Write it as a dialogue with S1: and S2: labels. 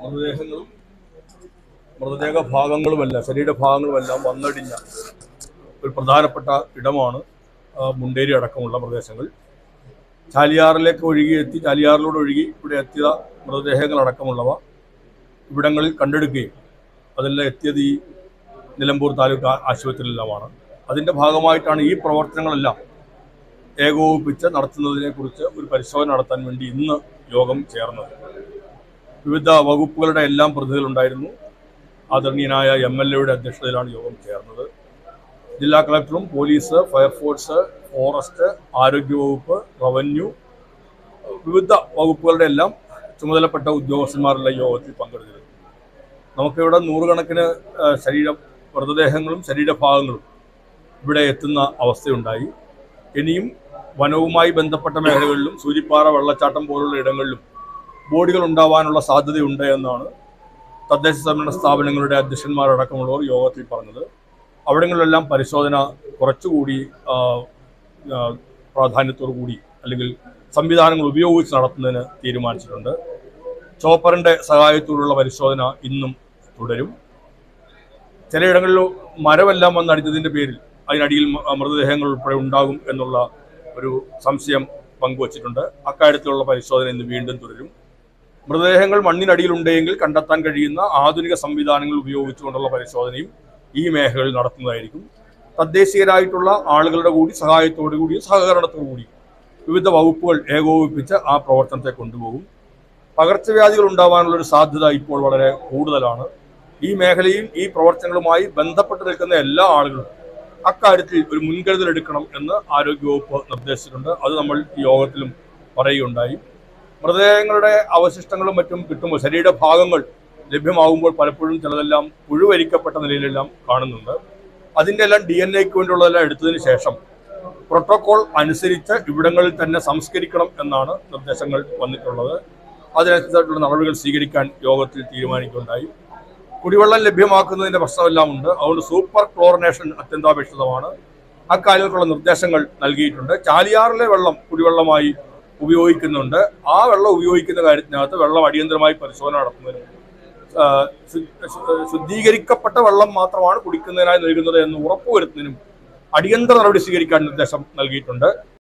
S1: മൃതദേഹങ്ങളും മൃതദേഹ ഭാഗങ്ങളുമല്ല ശരീരഭാഗങ്ങളുമെല്ലാം വന്നടിഞ്ഞ ഒരു പ്രധാനപ്പെട്ട ഇടമാണ് മുണ്ടേരി അടക്കമുള്ള പ്രദേശങ്ങൾ. ചാലിയാറിലേക്ക് ഒഴുകി എത്തി ചാലിയാറിലൂടെ ഒഴുകി ഇവിടെ എത്തിയ മൃതദേഹങ്ങളടക്കമുള്ളവ ഇവിടങ്ങളിൽ കണ്ടെടുക്കുകയും അതെല്ലാം എത്തിയത് ഈ നിലമ്പൂർ താലൂക്ക് ആശുപത്രിയിലെല്ലാമാണ് അതിന്റെ ഭാഗമായിട്ടാണ് ഈ പ്രവർത്തനങ്ങളെല്ലാം ഏകോപിപ്പിച്ച് നടത്തുന്നതിനെക്കുറിച്ച് ഒരു പരിശോധന നടത്താൻ വേണ്ടി ഇന്ന് യോഗം ചേർന്നത്. വിവിധ വകുപ്പുകളുടെ എല്ലാം പ്രതിനിധികളുണ്ടായിരുന്നു. ആദരണീയനായ എം എൽ എയുടെ അധ്യക്ഷതയിലാണ് യോഗം ചേർന്നത്. ജില്ലാ കളക്ടറും പോലീസ് ഫയർഫോഴ്സ് ഫോറസ്റ്റ് ആരോഗ്യവകുപ്പ് റവന്യൂ വിവിധ വകുപ്പുകളുടെ എല്ലാം ചുമതലപ്പെട്ട ഉദ്യോഗസ്ഥന്മാരുള്ള യോഗത്തിൽ പങ്കെടുത്തിരുന്നു. നമുക്കിവിടെ നൂറുകണക്കിന് ശരീര മൃതദേഹങ്ങളും ശരീരഭാഗങ്ങളും ഇവിടെ എത്തുന്ന അവസ്ഥയുണ്ടായി. ഇനിയും വനവുമായി ബന്ധപ്പെട്ട മേഖലകളിലും സൂര്യപ്പാറ വെള്ളച്ചാട്ടം പോലുള്ള ഇടങ്ങളിലും ബോഡികൾ ഉണ്ടാവാനുള്ള സാധ്യതയുണ്ട് എന്നാണ് തദ്ദേശ സ്വയംഭരണ സ്ഥാപനങ്ങളുടെ അധ്യക്ഷന്മാരടക്കമുള്ളവർ യോഗത്തിൽ പറഞ്ഞത്. അവിടങ്ങളിലെല്ലാം പരിശോധന കുറച്ചുകൂടി പ്രാധാന്യത്തോടു കൂടി അല്ലെങ്കിൽ സംവിധാനങ്ങൾ ഉപയോഗിച്ച് നടത്തുന്നതിന് തീരുമാനിച്ചിട്ടുണ്ട്. ചോപ്പറിന്റെ സഹായത്തോടുള്ള പരിശോധന ഇന്നും തുടരും. ചിലയിടങ്ങളിൽ മരമെല്ലാം വന്നടിച്ചതിന്റെ പേരിൽ അതിനടിയിൽ മൃതദേഹങ്ങൾ ഉൾപ്പെടെ ഉണ്ടാകും എന്നുള്ള ഒരു സംശയം പങ്കുവച്ചിട്ടുണ്ട്. അക്കാര്യത്തിലുള്ള പരിശോധന ഇന്ന് വീണ്ടും തുടരും. മൃതദേഹങ്ങൾ മണ്ണിനടിയിലുണ്ടെങ്കിൽ കണ്ടെത്താൻ കഴിയുന്ന ആധുനിക സംവിധാനങ്ങൾ ഉപയോഗിച്ചുകൊണ്ടുള്ള പരിശോധനയും ഈ മേഖലയിൽ നടത്തുന്നതായിരിക്കും. തദ്ദേശീയരായിട്ടുള്ള ആളുകളുടെ കൂടി സഹായത്തോടു കൂടി സഹകരണത്തോടു കൂടി വിവിധ വകുപ്പുകൾ ഏകോപിപ്പിച്ച് ആ പ്രവർത്തനത്തെ കൊണ്ടുപോകും. പകർച്ചവ്യാധികൾ ഉണ്ടാവാനുള്ള ഒരു സാധ്യത ഇപ്പോൾ വളരെ കൂടുതലാണ്. ഈ മേഖലയും ഈ പ്രവർത്തനങ്ങളുമായി ബന്ധപ്പെട്ട് നിൽക്കുന്ന എല്ലാ ആളുകളും അക്കാര്യത്തിൽ ഒരു മുൻകരുതൽ എടുക്കണം എന്ന് ആരോഗ്യവകുപ്പ് നിർദ്ദേശിച്ചിട്ടുണ്ട്. അത് നമ്മൾ യോഗത്തിലും പറയുകയുണ്ടായി. മൃതദേഹങ്ങളുടെ അവശിഷ്ടങ്ങളും മറ്റും കിട്ടുമ്പോൾ ശരീരഭാഗങ്ങൾ ലഭ്യമാകുമ്പോൾ പലപ്പോഴും ചിലതെല്ലാം പുഴുവരിക്കപ്പെട്ട നിലയിലെല്ലാം കാണുന്നുണ്ട്. അതിന്റെ എല്ലാം ഡി എൻ എക്ക് വേണ്ടിയുള്ളതെല്ലാം എടുത്തതിന് ശേഷം പ്രോട്ടോകോൾ അനുസരിച്ച് ഇവിടങ്ങളിൽ തന്നെ സംസ്കരിക്കണം എന്നാണ് നിർദ്ദേശങ്ങൾ വന്നിട്ടുള്ളത്. അതിനനുസരിച്ചുള്ള നടപടികൾ സ്വീകരിക്കാൻ യോഗത്തിൽ തീരുമാനിക്കുകയുണ്ടായി. കുടിവെള്ളം ലഭ്യമാക്കുന്നതിന്റെ പ്രശ്നമെല്ലാം ഉണ്ട്. അതുകൊണ്ട് സൂപ്പർ ക്ലോറിനേഷൻ അത്യന്താപേക്ഷിതമാണ്. അക്കാര്യത്തിലുള്ള നിർദ്ദേശങ്ങൾ നൽകിയിട്ടുണ്ട്. ചാലിയാറിലെ വെള്ളം കുടിവെള്ളമായി ഉപയോഗിക്കുന്നുണ്ട്. ആ വെള്ളം ഉപയോഗിക്കുന്ന കാര്യത്തിനകത്ത് വെള്ളം അടിയന്തരമായി പരിശോധന നടത്തുന്നതിനും ശുദ്ധീകരിക്കപ്പെട്ട വെള്ളം മാത്രമാണ് കുടിക്കുന്നതിനായി നൽകുന്നത് എന്ന് ഉറപ്പുവരുത്തുന്നതിനും അടിയന്തര നടപടി സ്വീകരിക്കാൻ നിർദ്ദേശം നൽകിയിട്ടുണ്ട്.